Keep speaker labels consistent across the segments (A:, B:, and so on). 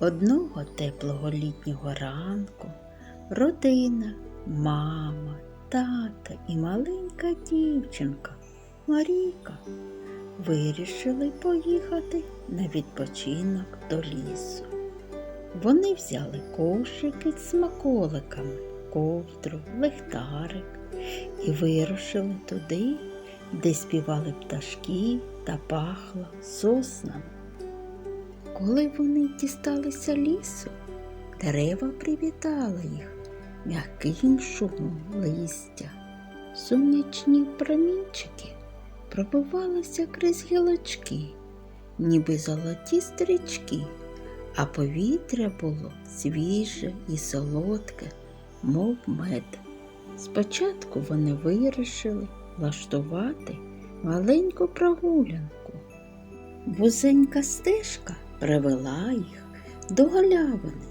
A: Одного теплого літнього ранку родина, мама, тата і маленька дівчинка Марійка вирішили поїхати на відпочинок до лісу. Вони взяли кошики з смаколиками, ковдру, лехтарик і вирушили туди, де співали пташки та пахло соснами. Коли вони дісталися лісу, дерева привітали їх м'яким шумом листя. Сонячні промінчики пробивалися крізь гілочки, ніби золоті стрічки, а повітря було свіже і солодке, мов мед. Спочатку вони вирішили влаштувати маленьку прогулянку. Вузенька стежка привела їх до галявини,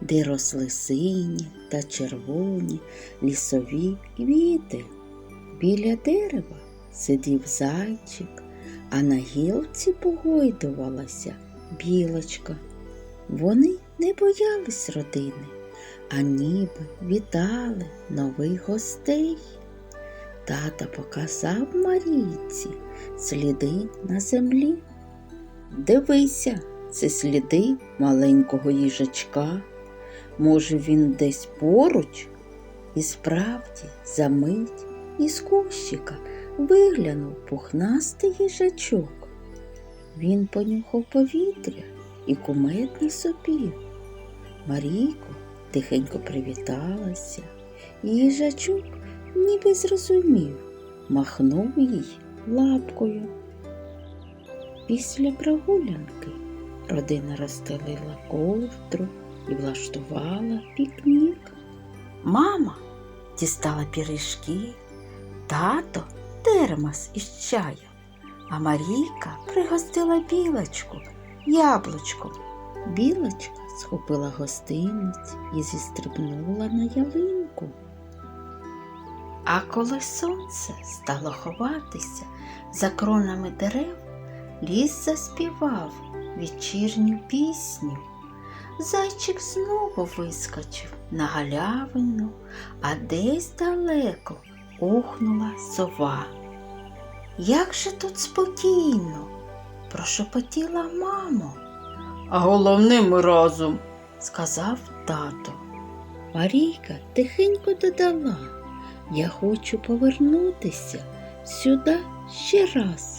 A: де росли сині та червоні лісові квіти. Біля дерева сидів зайчик, а на гілці погойдувалася білочка. Вони не боялись родини, а ніби вітали нових гостей. Тата показав Марійці сліди на землі. Дивися, це сліди маленького їжачка. Може, він десь поруч? І справді, за мить із кущика виглянув пухнастий їжачок. Він понюхав повітря і куметно сопів. Марійко тихенько привіталася, і їжачок ніби зрозумів, махнув їй лапкою. Після прогулянки родина розстелила ковдру і влаштувала пікнік. Мама дістала пірішки, тато термос із чаю, а Марійка пригостила білочку яблучком. Білочка схопила гостинець і зістрибнула на ялинку. А коли сонце стало ховатися за кронами дерев, ліс заспівав вечірню пісню. Зайчик знову вискочив на галявину, а десь далеко ухнула сова. Як же тут спокійно, прошепотіла мамо. А головне ми разом, сказав тато. Марійка тихенько додала, я хочу повернутися сюди ще раз.